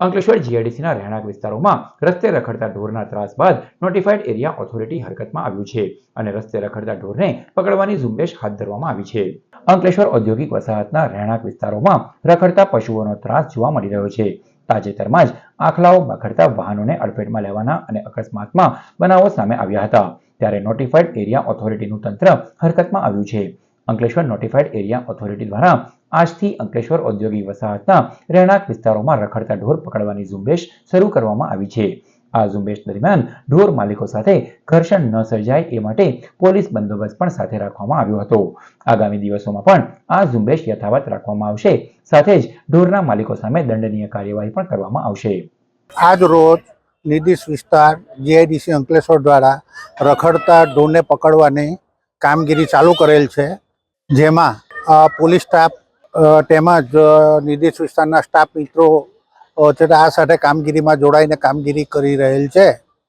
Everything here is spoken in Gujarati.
અંકલેશ્વર જીઆઈડીસીના રહેણાંક વિસ્તારોમાં રસ્તે રખડતા ઢોરના ત્રાસ બાદ નોટિફાઈડ એરિયા ઓથોરિટી હરકતમાં આવ્યું છે અને રસ્તે રખડતા ઢોરને પકડવાની ઝુંબેશ હાથ ધરવામાં આવી છે. અંકલેશ્વર ઔદ્યોગિક વસાહતના રહેણાંક વિસ્તારોમાં રખડતા પશુઓનો ત્રાસ જોવા મળી રહ્યો છે. તાજેતરમાં જ આખલાઓ બખડતા વાહનોને અડફેટમાં લેવાના અને અકસ્માતમાં બનાવો સામે આવ્યા હતા. ત્યારે નોટિફાઈડ એરિયા ઓથોરિટીનું તંત્ર હરકતમાં આવ્યું છે. અંકલેશ્વર નોટિફાઈડ એરિયા ઓથોરિટી દ્વારા આજથી અંકલેશ્વર ઔદ્યોગિક વસાહતના રહેણાંક વિસ્તારોમાં રખડતા ઢોર પકડવાની ઝુંબેશ શરૂ કરવામાં આવી છે. આ ઝુંબેશ દરમિયાન ઢોર માલિકો સાથે ઘર્ષણ ન સર્જાય એ માટે પોલીસ બંદોબસ્ત પણ સાથે રાખવામાં આવ્યો હતો. આગામી દિવસોમાં પણ આ ઝુંબેશ યથાવત રાખવામાં આવશે. સાથે જ ઢોરના માલિકો સામે દંડનીય કાર્યવાહી પણ કરવામાં આવશે. આજ રોજ નિર્દિષ્ટ વિસ્તાર જીઆઈડીસી અંકલેશ્વર દ્વારા રખડતા ઢોરને પકડવાની કામગીરી ચાલુ કરેલ છે. જેમાં પોલીસ સ્ટાફ તેમજ નિર્દેશ વિસ્તારના સ્ટાફ મિત્રો આ સાથે કામગીરીમાં જોડાઈને કામગીરી કરી રહેલ છે.